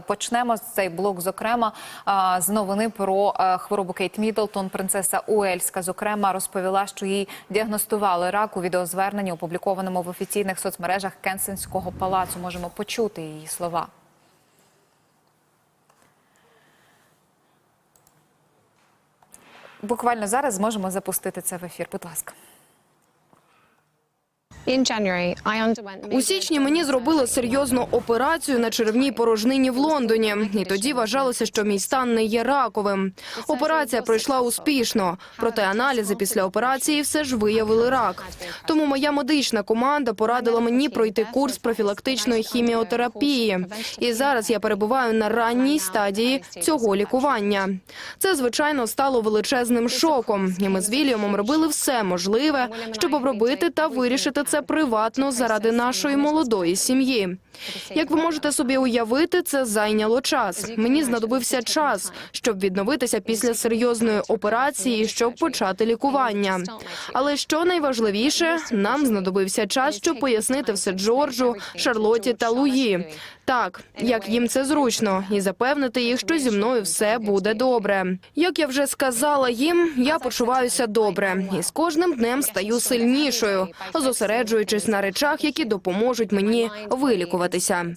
Почнемо з цей блок, зокрема, з новини про хворобу Кейт Міддлтон. Принцеса Уельська, зокрема, розповіла, що їй діагностували рак у відеозверненні, опублікованому в офіційних соцмережах Кенсинського палацу. Можемо почути її слова. Буквально зараз зможемо запустити це в ефір. Будь ласка. У січні мені зробили серйозну операцію на черевній порожнині в Лондоні, і тоді вважалося, що мій стан не є раковим. Операція пройшла успішно, проте аналізи після операції все ж виявили рак. Тому моя медична команда порадила мені пройти курс профілактичної хіміотерапії. І зараз я перебуваю на ранній стадії цього лікування. Це звичайно стало величезним шоком, і ми з Вільямом робили все можливе, щоб обробити та вирішити це приватно заради нашої молодої сім'ї. Як ви можете собі уявити, це зайняло час. Мені знадобився час, щоб відновитися після серйозної операції, щоб почати лікування. Але що найважливіше, нам знадобився час, щоб пояснити все Джорджу, Шарлоті та Луї. Так, як їм це зручно, і запевнити їх, що зі мною все буде добре. Як я вже сказала їм, я почуваюся добре, і з кожним днем стаю сильнішою, зосереджуючись на речах, які допоможуть мені вилікуватися.